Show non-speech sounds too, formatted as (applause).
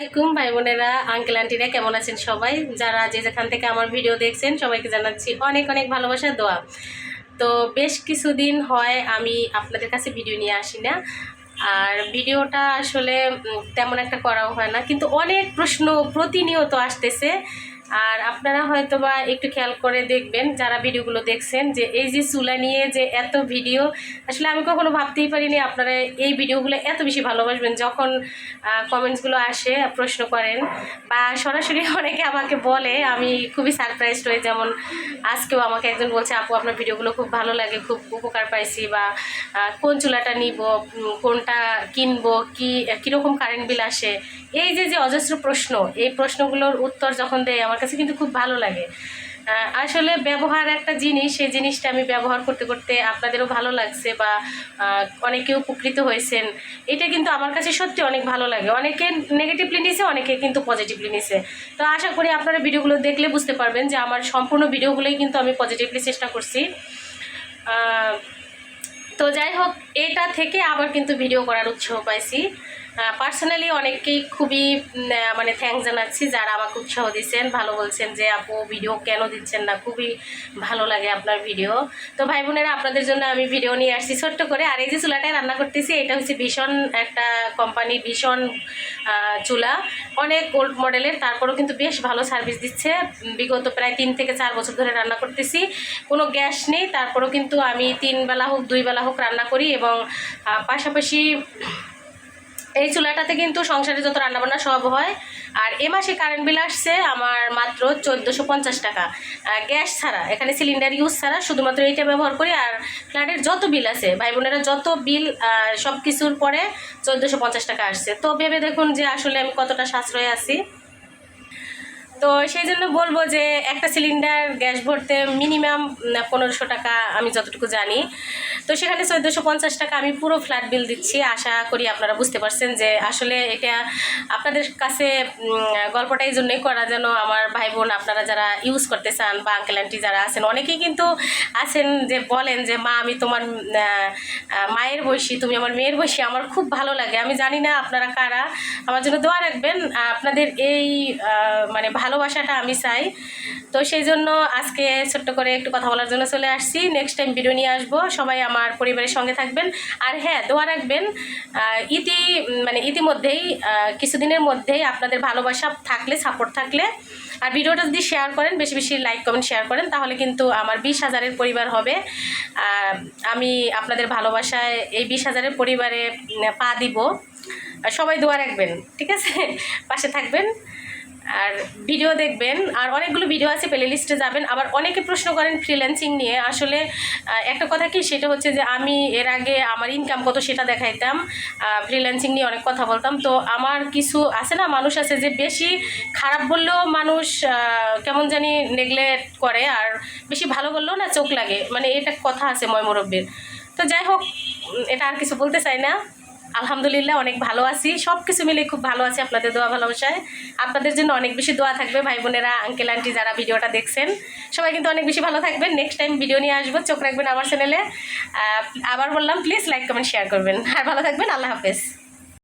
আসসালামাইকুম ভাই বোনেরা আঙ্কেল, আন্টিরা কেমন আছেন সবাই? যারা যে যেখান থেকে আমার ভিডিও দেখছেন, সবাইকে জানাচ্ছি অনেক অনেক ভালোবাসার দোয়া। তো বেশ কিছুদিন হয় আমি আপনাদের কাছে ভিডিও নিয়ে আসি না। আর ভিডিওটা আসলে তেমন একটা করাও হয় না। কিন্তু অনেক প্রশ্ন প্রতিনিয়ত আসতেছে। আর আপনারা হয়তো বা একটু খেয়াল করে দেখবেন, যারা ভিডিওগুলো দেখছেন, যে এই যে চুলা নিয়ে যে এত ভিডিও, আসলে আমি কখনো ভাবতেই পারিনি আপনারা এই ভিডিওগুলো এত বেশি ভালোবাসবেন। যখন কমেন্টসগুলো আসে, প্রশ্ন করেন, বা সরাসরি (laughs) অনেকে আমাকে বলে, আমি খুবই সারপ্রাইজড হই। যেমন, আজকেও আমাকে একজন বলছে, আপু, আপনার ভিডিওগুলো খুব ভালো লাগে, খুব উপকার পাইছি। বা কোন চুলাটা নিব? কোনটা কিনবো? কি, কীরকম কারেন্ট বিল আসে? এই যে যে অজস্র প্রশ্ন, এই প্রশ্নগুলোর উত্তর যখন দেয়, আমার কাছে কিন্তু খুব ভালো লাগে। আসলে ব্যবহার একটা জিনিস, সেই জিনিসটা আমি ব্যবহার করতে করতে আপনাদেরও ভালো লাগছে বা অনেকে উপকৃত হয়েছেন। এটা কিন্তু আমার কাছে সত্যি অনেক ভালো লাগে। অনেকে নেগেটিভলি নিছে, অনেকে কিন্তু পজিটিভলি নিছে। তো আশা করি আপনারা ভিডিওগুলো দেখলে বুঝতে পারবেন যে আমার সম্পূর্ণ ভিডিওগুলোই কিন্তু আমি পজিটিভলি চেষ্টা করছি। তো যাই হোক, এটা থেকে আবার কিন্তু ভিডিও করার উৎসাহ পাইছি। পার্সোনালি অনেককেই খুবই মানে থ্যাংক জানাচ্ছি যারা আমাকে উৎসাহ দিচ্ছেন, ভালো বলছেন যে, আপু ভিডিও কেন দিচ্ছেন না? খুবই ভালো লাগে আপনার ভিডিও তো ভাই বোনেরা, আপনাদের জন্য আমি ভিডিও নিয়ে আসছি ছোট্ট করে। আর এই যে চুলাটায় রান্না করতেছি, এটা হচ্ছে ভীষণ একটা কোম্পানি ভীষণ চুলা। অনেক ওল্ড মডেলের তারপরেও কিন্তু বেশ ভালো সার্ভিস দিচ্ছে। বিগত প্রায় তিন থেকে চার বছর ধরে রান্না করতেছি। কোনো গ্যাস নেই, তারপরেও কিন্তু আমি তিন বেলা হোক, দুই বেলা হোক রান্না করি এবং পাশাপাশি এই চুলাটাতে কিন্তু সংসারে যত রান্নাবান্না সব হয়, আর এ মাসে কারেন্ট বিল আসছে আমার মাত্র চোদ্দোশো পঞ্চাশ টাকা। গ্যাস ছাড়া, এখানে সিলিন্ডার ইউজ ছাড়া শুধুমাত্র এইটা ব্যবহার করি, আর ফ্ল্যাটের যত বিল আছে ভাই বোনেরা যত বিল সব কিছুর পরে চোদ্দোশো পঞ্চাশ টাকা আসছে। তো ভেবে দেখুন যে আসলে আমি কতটা সাশ্রয় আছি। তো সেই জন্য বলব যে একটা সিলিন্ডার গ্যাস ভরতে মিনিমাম পনেরোশো টাকা আমি যতটুকু জানি। তো সেখানে চোদ্দোশো পঞ্চাশ টাকা আমি পুরো ফ্ল্যাট বিল দিচ্ছি। আশা করি আপনারা বুঝতে পারছেন যে আসলে এটা আপনাদের কাছে গল্পটা এই জন্যই করা যেন আমার ভাই বোন আপনারা যারা ইউজ করতে চান বা আঙ্কেল আন্টি যারা আছেন, অনেকেই কিন্তু আছেন যে বলেন যে, মা, আমি তোমার মায়ের বয়সী, তুমি আমার মেয়ের বয়সী, আমার খুব ভালো লাগে। আমি জানি না আপনারা কারা। আমার জন্য দোয়া রাখবেন। আপনাদের এই মানে ভালোবাসাটা আমি চাই। তো সেই জন্য আজকে ছোট্ট করে একটু কথা বলার জন্য চলে আসছি। নেক্সট টাইম ভিডিও নিয়ে আসব। সবাই আমার পরিবারের সঙ্গে থাকবেন। আর হ্যাঁ দোয়া রাখবেন ইতি মানে ইতিমধ্যেই কিছুদিনের মধ্যেই আপনাদের ভালোবাসা থাকলে সাপোর্ট থাকলে, আর ভিডিওটা যদি শেয়ার করেন, বেশি বেশি লাইক কমেন্ট শেয়ার করেন, তাহলে কিন্তু আমার বিশ হাজারের পরিবার হবে। আমি আপনাদের ভালোবাসায় এই বিশ হাজারের পরিবারে পা দিব। সবাই দোয়া রাখবেন, ঠিক আছে? পাশে থাকবেন। আর ভিডিও দেখবেন, আর অনেকগুলো ভিডিও আছে প্লে লিস্টে যাবেন। আবার অনেকে প্রশ্ন করেন ফ্রিল্যান্সিং নিয়ে। আসলে একটা কথা কি, সেটা হচ্ছে যে আমি এর আগে আমার ইনকাম কত সেটা দেখাইতাম। ফ্রিল্যান্সিং নিয়ে অনেক কথা বলতাম। তো আমার কিছু আছে না, মানুষ আছে যে বেশি খারাপ বললেও মানুষ কেমন জানি নেগলেক্ট করে, আর বেশি ভালো বললেও না চোখ লাগে। মানে এটা কথা আছে ময় মুরব্বীর। তো যাই হোক এটা আর কিছু বলতে চাই না। আলহামদুলিল্লাহ, অনেক ভালো আছি। সব কিছু মিলে খুব ভালো আছি আপনাদের দোয়া ভালোবাসায়। আপনাদের জন্য অনেক বেশি দোয়া থাকবে ভাই বোনেরা আঙ্কেল আন্টি যারা ভিডিওটা দেখছেন। সবাই কিন্তু অনেক বেশি ভালো থাকবেন। নেক্সট টাইম ভিডিও নিয়ে আসব। চোখ রাখবেন আমার চ্যানেলে আবার বললাম প্লিজ লাইক কমেন্ট শেয়ার করবেন। আর ভালো থাকবেন। আল্লাহ হাফেজ।